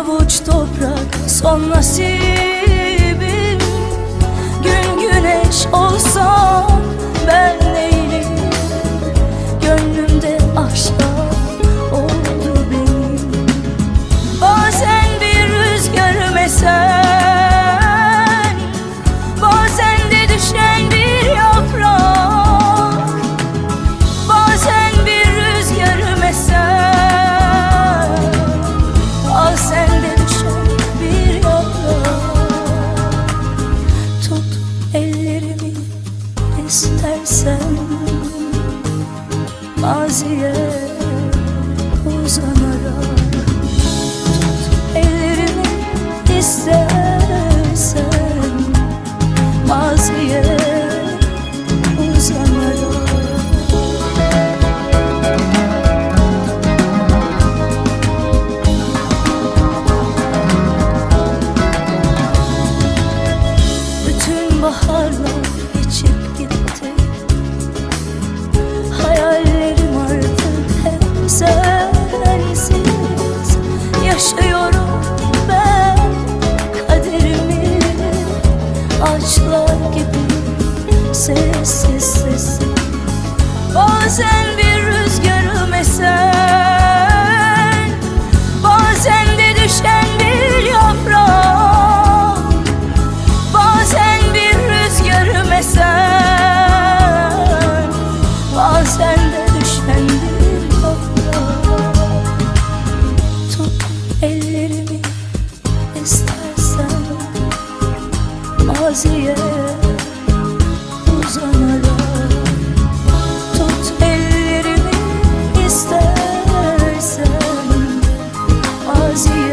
avuç toprak Sonra sil maziye uzanarak Tut ellerimi istersen. Maziye ağaçlar gibi Sessiz sessiz. Bazen bir araziye uzanarak Tut ellerimi istersen araziye